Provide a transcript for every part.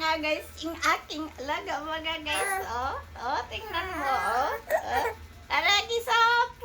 nga guys, yung aking alaga mga guys. Oh, oh, tingnan mo. Oh, oh. Tara, gisap!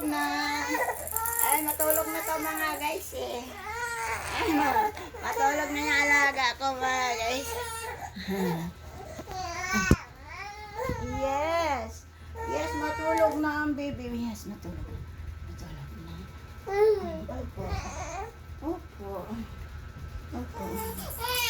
matulog na. Ay, matulog na to mga guys eh. matulog na yung alaga ko mga guys. yes. Yes, matulog na ang baby. Yes, matulog na. Matulog na. Opo. Opo. Opo.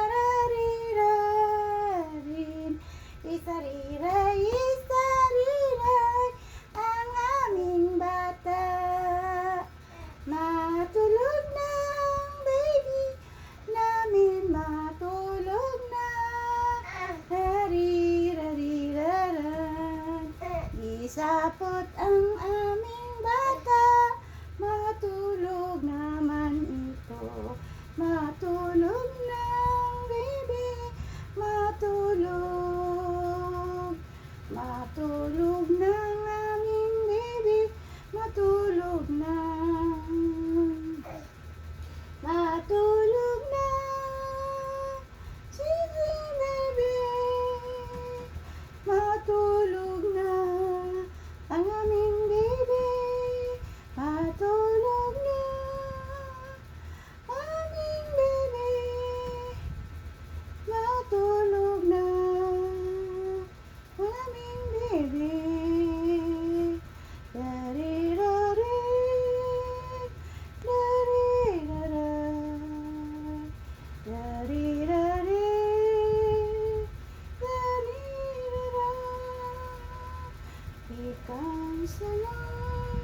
salam, salam,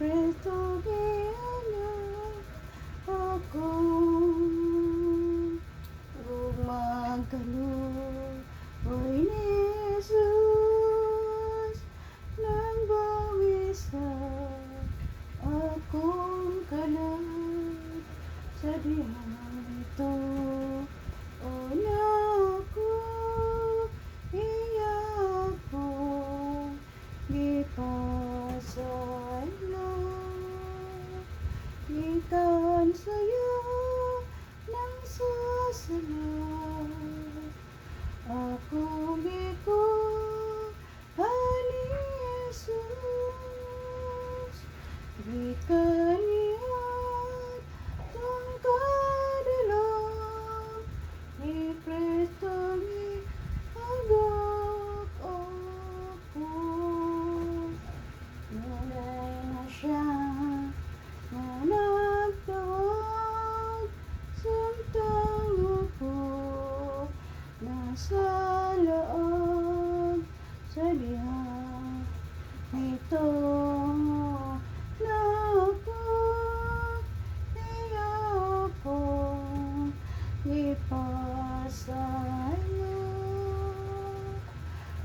in God Kantahan sa'yo ng susunod Ako ko Ani Jesus Bikaniat Ang kadalang Ipretami Agak ako. Ngunit nasa loob sa liha nito. Lubog niyo pong ipasaya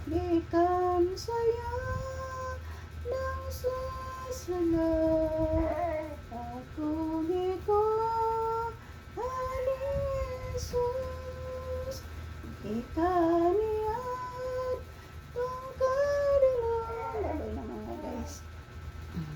gikan sa'yo ng susunod. Ito.